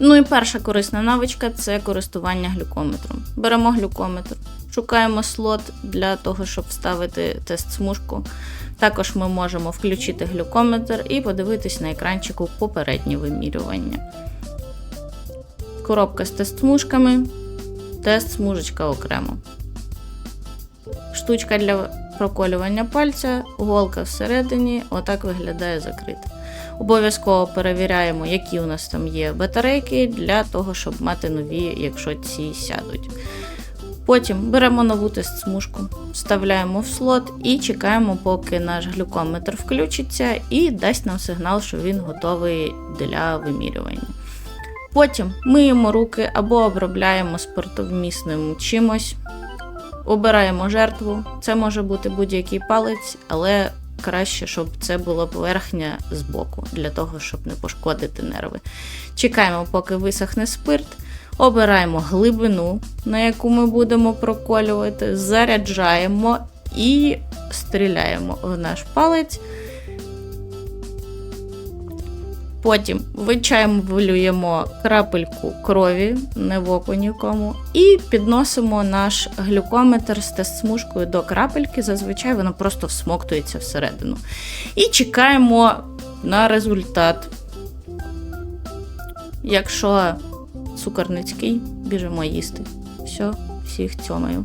Ну і перша корисна навичка це користування глюкометром. Беремо глюкометр, шукаємо слот для того, щоб вставити тест смужку. Також ми можемо включити глюкометр і подивитись на екранчику попередні вимірювання. Коробка з тест смужками, тест смужечка окремо. Штучка для проколювання пальця, голка всередині, отак виглядає закрита. Обов'язково перевіряємо, які у нас там є батарейки, для того, щоб мати нові, якщо ці сядуть. Потім беремо нову тест-смужку, вставляємо в слот і чекаємо, поки наш глюкометр включиться і дасть нам сигнал, що він готовий для вимірювання. Потім миємо руки або обробляємо спиртовмісним чимось, обираємо жертву. Це може бути будь-який палець, але краще, щоб це була поверхня з боку, для того, щоб не пошкодити нерви. Чекаємо, поки висохне спирт. Обираємо глибину, на яку ми будемо проколювати, заряджаємо і стріляємо в наш палець. Потім вичавлюємо крапельку крові, не в око нікому, і підносимо наш глюкометр з тест-смужкою до крапельки. Зазвичай воно просто всмоктується всередину. І чекаємо на результат. Якщо цукор низький, біжимо їсти. Все, всіх цьомаю.